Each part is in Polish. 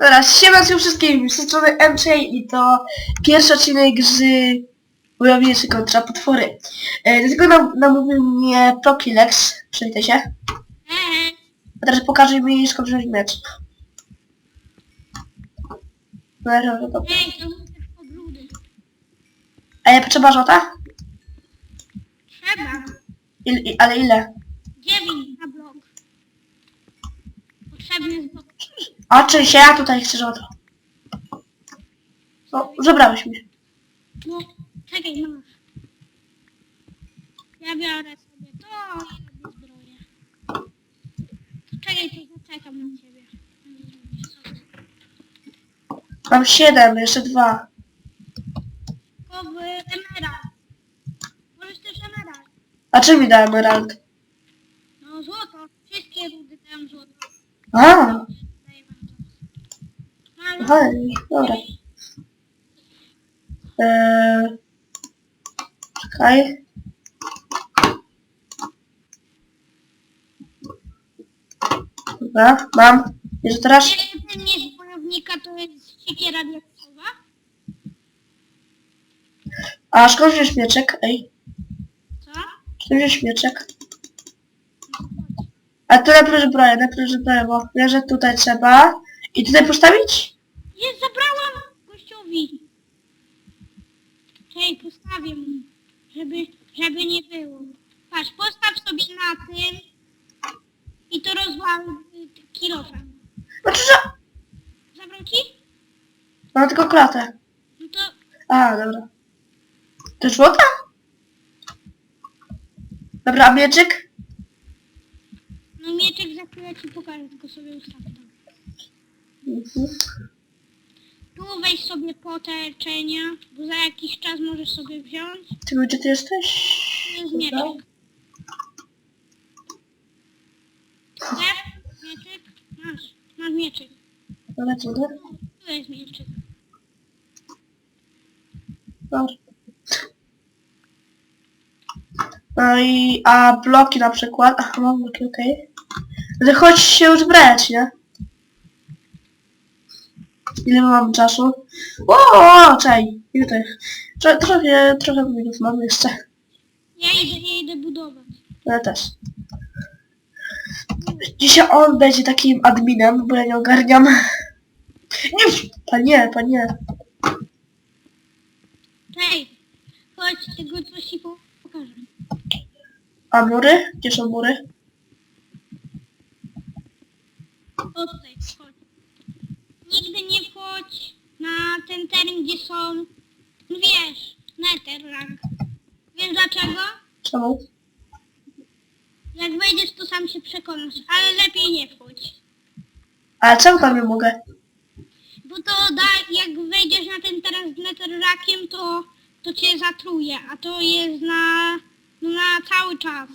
Dobra, siema się wszystkim, z tej strony MJ i to pierwszy odcinek z Wojowniczy kontra potwory. E, do tego nam, namówił mnie Prokilex, przywitaj się. A teraz pokażę mi skąd wziąć miecz. Dobra, dobra, dobra. ej, to są te obrudy. A ja potrzeba żota? Trzeba. Il, i, ale ile? Dziewięć na blok. Potrzebny jest blok. A czy się ja tutaj chcę żota? No, zebrałeś mi. No, czekaj, masz. Ja biorę sobie to i robię zbroję. To czekaj, to zaczekam na ciebie. Mam siedem, jeszcze dwa. W emerald. Możesz też emerald. A czym mi da emerald? No złoto. Wszystkie rudy dają złoto. A, Daję wam to. No, ale aha, dobra. Eee, czekaj. Dobra, mam. Jeszcze teraz? Ten ten miecz wojownika to jest siekiera diaksowa. A skąd wziąć mieczek? Ej, Co? skąd wziąć mieczek? A to najpierw zbroję, najpierw zbroję, bo wiem, że tutaj trzeba. I tutaj postawić? Jest, zabrałam gościowi. Czekaj, postawię mu, żeby, żeby nie było. Patrz, postaw sobie na tym i to rozwal y, kilofem. No za... Zabrał ci? Mam tylko klatę. No to A, dobra. To złota? Dobra, a mieczyk? no mieczek za chwilę ci pokażę, tylko sobie ustawię. Mhm. Tu weź sobie poteczenia, bo za jakiś czas możesz sobie wziąć. Ty gdzie ty jesteś? Tu jest Dobra. mieczek. Chcesz? Mieczyk? Masz, masz mieczyk. Dobra, co to? Tu jest mieczyk. Dobra. No i, a bloki na przykład, ach, mam bloki, okej. Okay. Chodź się uzbrać, nie? Ile mam czasu? O, czej, ile to jest? Trochę, trochę minut mam jeszcze. Ja idę, ja idę budować. Ja też. Dzisiaj on będzie takim adminem, bo ja nie ogarniam. Nie, panie, panie. Hej, chodź, tego coś ci po- pokażę. A mury? Gdzie są mury? O tutaj, chodź. Nigdy nie wchodź na ten teren, gdzie są, no wiesz, netherrank. Wiesz dlaczego? Czemu? Jak wejdziesz, to sam się przekonasz, ale lepiej nie wchodź. Ale czemu tam nie mogę? Bo to da, jak wejdziesz na ten teren z to, to cię zatruje, a to jest na, no na cały czas.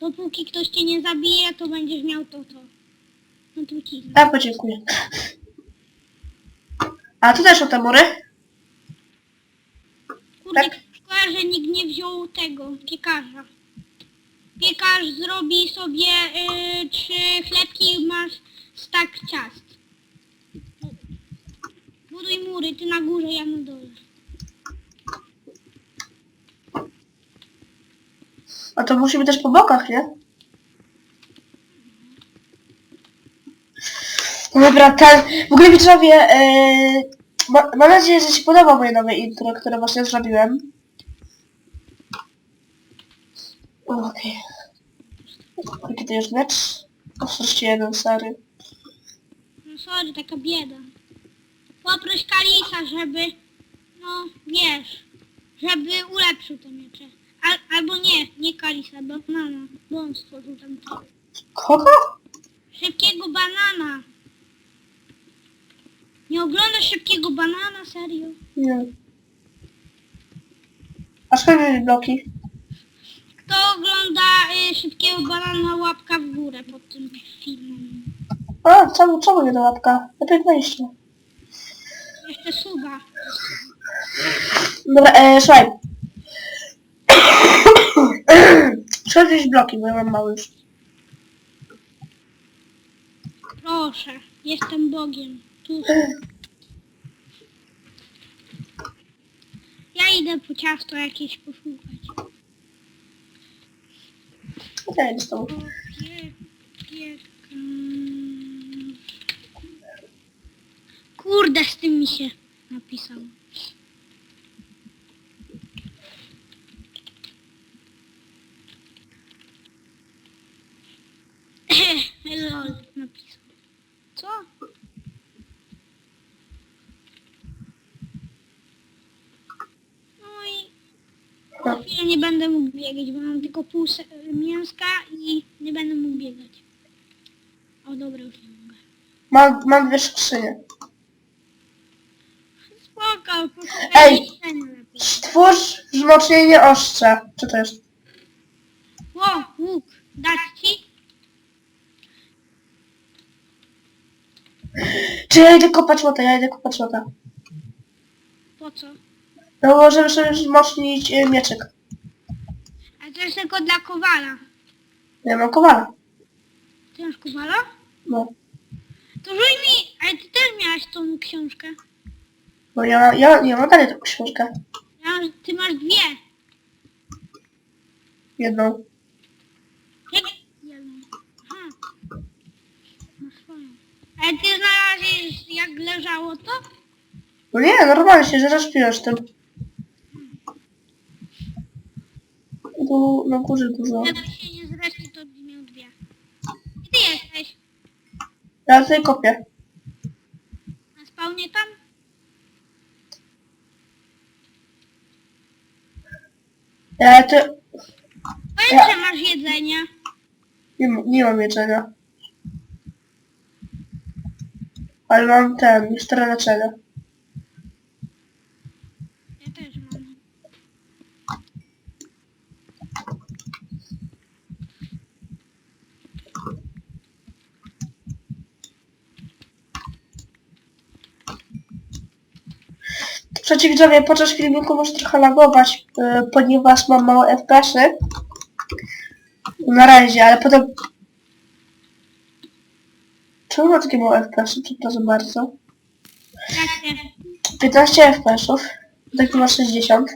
Dopóki ktoś cię nie zabije, to będziesz miał to, to. No truciznę. Ja podziękuję. A tu też są te mury? Kurde, Tak. szkoda, że nikt nie wziął tego, piekarza. Piekarz zrobi sobie y, trzy chlebki i masz stak ciast. Buduj mury, ty na górze, ja na dole. A to musi być też po bokach, nie? No dobra, ten... W ogóle widzowie, yy... ma, mam nadzieję, że się podoba moje nowe intro, które właśnie zrobiłem. Okej. Jaki to jest mecz? Oczywiście jeden, sorry. No sorry, taka bieda. Poproś Kalisa, żeby, no wiesz, żeby ulepszył te miecze. Al, albo nie, nie Kalisa, banana, bo on stworzył tam to. Kogo? Szybkiego banana. Nie oglądasz szybkiego banana, serio? Nie. A skąd mieli bloki? Kto ogląda y, szybkiego banana, łapka w górę pod tym filmem. A, czemu, czemu nie do łapka? Lepiej wejście. Jeszcze suba. Dobra, e, słuchaj. Trzeba wziąć bloki, bo ja mam mały już. Proszę. Jestem Bogiem. Ja idę po ciasto jakieś poszukać. Okej, Kurde, z tym mi się napisało. Lol, napisał. Co? No i za chwilę nie będę mógł biegać, bo mam tylko pół mięska i nie będę mógł biegać. O dobra, już nie mogę. Mam, mam dwie skrzynie. Spoko, Ej! lepiej. Stwórz wzmocnienie ostrza. Co to jest? Łuk, dać ci? Czy ja idę kopać? Ja idę kopać. Po co? No możemy sobie wzmocnić y, mieczyk. To jest tylko dla kowala. Ja mam kowala. Ty masz kowala? No. To rzuj mi, ale ty też miałaś tą książkę. No ja, ja, ja mam dalej taką książkę. Ja, mam- ty masz dwie. Jedną. Jak? Jedną. Aha. Masz swoją. Ale ty znalazłeś jak leżało to? No nie, normalnie się zrespiesz tym. Tu na górze dużo. Jak się nie zresztą, to miał dwie. Gdzie ty jesteś? Ja tutaj kopię. Na spawnie tam? Ja tu Powiedz, Ja- że masz jedzenie. nie, nie mam jedzenia. Ale mam ten, już teraz leczenia. Ja też mam. Przeciwidzowie, podczas filmiku może trochę lagować, e, ponieważ mam małe FPS-y. Na razie, ale potem... Czemu ma takie małe FPS-y? Przepraszam bardzo. Jakie? 15 FPS-ów. Tak ma 60.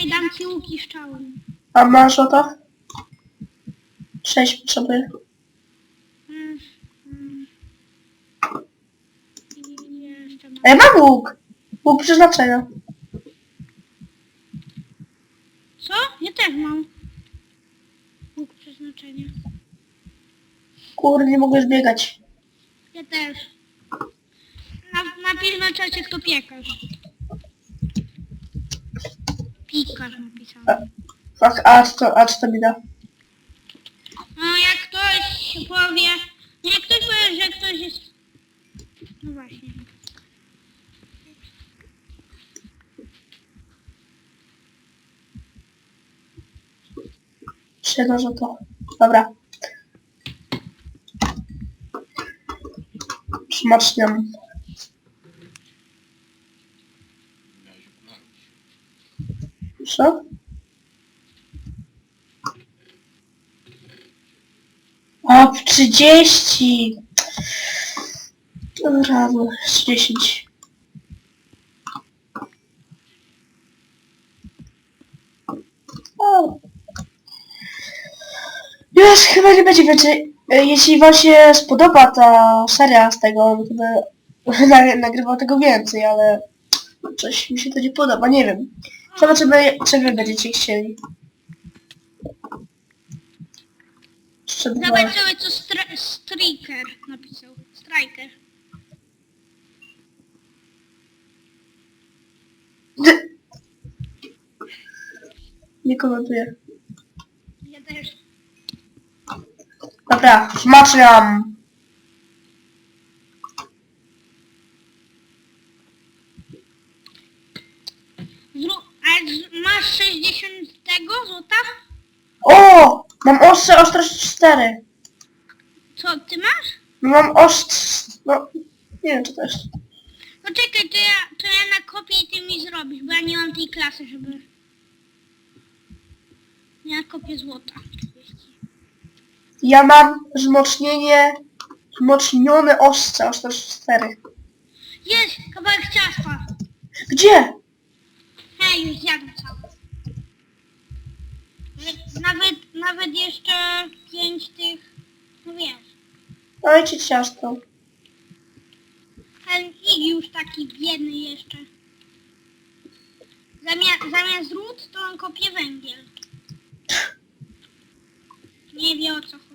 Ej, dam ci łuki strzały. A masz o to? 6 potrzeby. Jeszcze mam. Ej, mam łuk! Łuk przeznaczenia. Co? Ja też mam. Łuk przeznaczenia. Kurde, nie mogę zbiegać. Ja też. Na, napisz na czacie kto piekarz. Pikarz napisałem. Fuck, a co, a co to mi da? No jak ktoś powie... Jak ktoś powie, że ktoś jest... No właśnie. Siedno, że to. Dobra. Smaczniam. Co? O, 30! Dobra, no, 10. O. Już chyba nie będzie więcej. E, Jeśli wam się spodoba ta seria z tego, będę na- nagrywał tego więcej, ale coś mi się to nie podoba, nie wiem. Zobaczymy, czy wy będziecie chcieli. Jeszcze dwa. Zobacz sobie co str- Striker napisał. Striker. Nie komentuję. Ja też. Dobra, smaczniam. Zrób... Z- masz 60 tego złota? O! Mam ostrze, ostrość 4. Co ty masz? Mam ostrz... No, nie wiem co to jest. No czekaj, to ja, to ja nakopię i ty mi zrobisz, bo ja nie mam tej klasy, żeby... Ja nakopię złota. 30. Ja mam wzmocnienie Mocznione ostrze, ostrze 4. Jest kawałek ciasta. Gdzie? Hej, już zjadłem cały. Nawet, nawet jeszcze pięć tych, no wiesz. Dajcie ciasto. Ten Ig już taki biedny jeszcze. Zamia zamiast ród, to on kopie węgiel. Nie wie o co chodzi.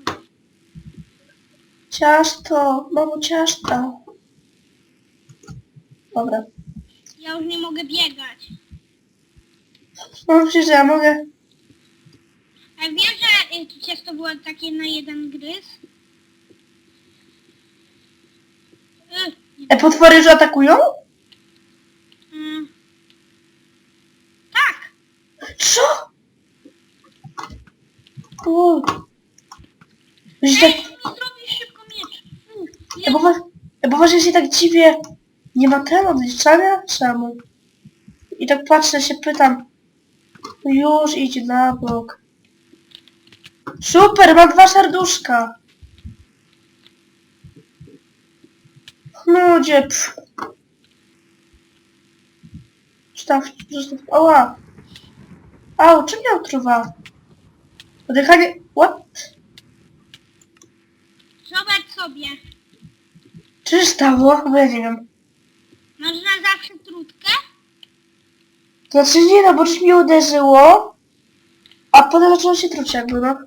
Ciasto, mamo ciasto. Dobra. Ja już nie mogę biegać. No przecież ja mogę. A wiesz, że y, to ciasto było takie na jeden gryz? Y, nie. E, potwory już atakują? Mm. Tak! Co? Widzicie, Ej, tak, mi. Fu, ja bo, was, ja bo właśnie się tak dziwię. Nie ma ten odliczania? Czemu? I tak patrzę, się pytam. Już idź na bok. Super, mam dwa serduszka. Ludzie, pff. Zostaw, zostaw. Au, czym miał truwa? Oddychanie, what? Zobacz sobie. Co się stało? Bo ja nie wiem. Masz na zawsze trutkę? Znaczy nie no, bo coś mnie uderzyło, a potem zaczęło się truć jakby, no.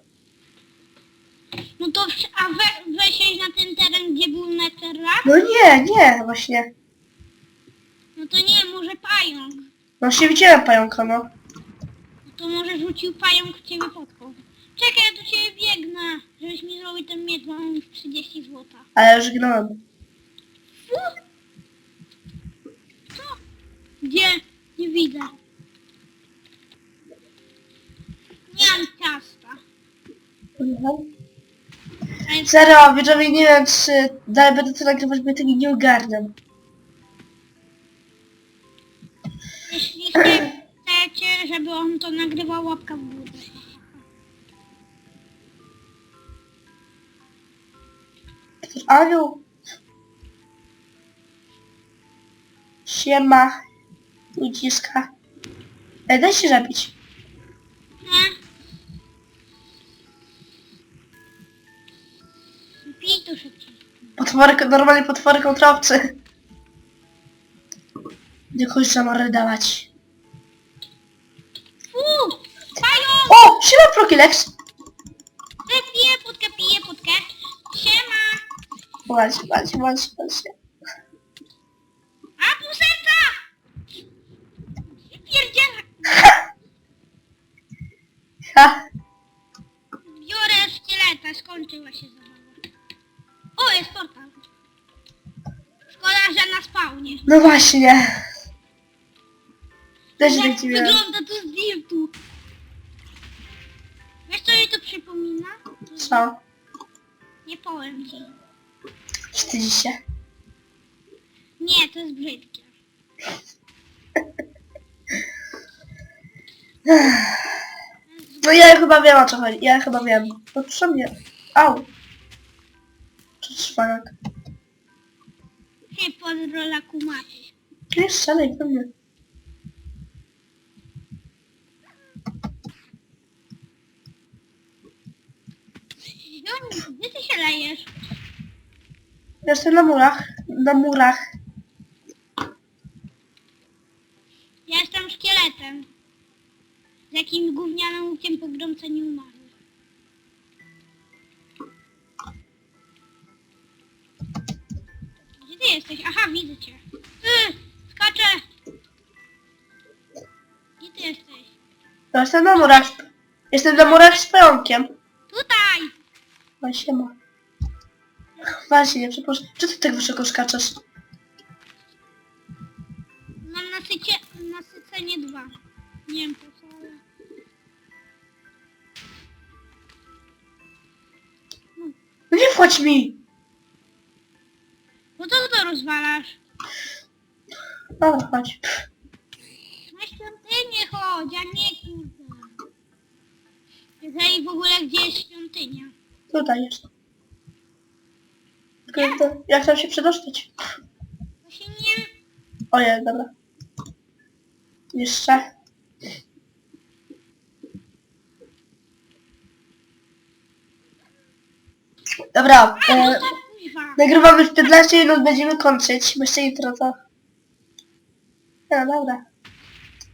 No to wsz- a we, na ten teren, gdzie był netherrack? No nie, nie, właśnie. No to nie, może pająk. No się widziałem pająka, no. No to może rzucił pająk w ciebie podką. Czekaj, ja do ciebie biegnę. Żebyś mi zrobił ten miecz, bo mam już 30 złota. Ale już gnąłem. Co? Gdzie? Nie widzę. Nie mam ciasta. Ale Serio, widzowie, nie wiem, czy dalej będę to nagrywać, bo tego nie ogarniam. jeśli chce- chcecie, żeby on to nagrywał, łapka w górę. Aniu. Siema. Ludziska. E, daj się zabić. Nie? Pij tu szybciej. Potwory, normalnie potwory kontrowcy. Nie chodź zamordować. Pająk! O! Siema Prokilex! Piję podkę, piję podkę. Siema! Walcz, walcz, walcz, walcz. Skończyła się zabawa. O, jest portal. Szkoda, że na spawnie. No właśnie. Też tak dziwiłem. wygląda to z dirtu. Wiesz co mi to przypomina? Co? Nie powiem ci. Wstydzi się. Nie, to jest brzydkie. No ja chyba wiem o co chodzi. Ja chyba wiem. No co mnie? Au. Co szwanak? Hej, pozdro dla kumaty. Nie strzelaj we mnie. Zioni, Gdzie ty się lejesz? Jestem na murach. Na murach. Ja jestem szkieletem. Z jakim gównianym łukiem pogromca nie umarł. Gdzie ty jesteś? Aha, widzę cię. Yy, skaczę! Gdzie ty jesteś? No, jestem na murach. Jestem na murach z pająkiem. Tutaj! No siema. Właśnie, nie przepraszam. Czy ty tak wysoko skaczesz? Mam nasycie, nasycenie dwa. Nie wiem po co, No nie wchodź mi! No to to rozwalasz. Dobra, chodź. Na świątynię chodź, a nie kurde. Jeżeli w ogóle gdzie jest świątynia. Tutaj jest. Tylko to, jak tam się przedostać? Właśnie nie... Ojej, dobra. Jeszcze. Dobra, no e, to kuźwa. nagrywamy w 15 minut, będziemy kończyć. Bo jeszcze intro to... No dobra.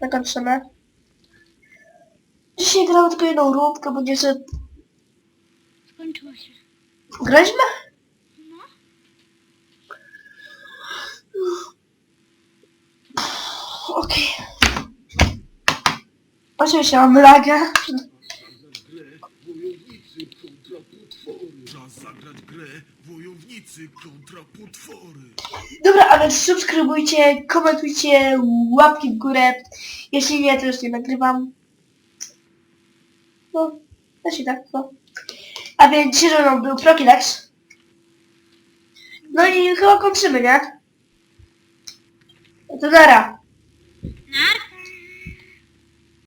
Zakończymy. Dzisiaj gramy tylko jedną rundkę, bo nie że... Skończyło się. Graliśmy? No. Okej. Oczywiście mam lagę. Czas zagrać grę Wojownicy kontra potwory. Dobra, a więc subskrybujcie, komentujcie, łapki w górę. Jeśli nie, to już nie nagrywam. No, też i tak, no. A więc dzisiaj ze mną był Prokilex. No i chyba kończymy, nie? To nara.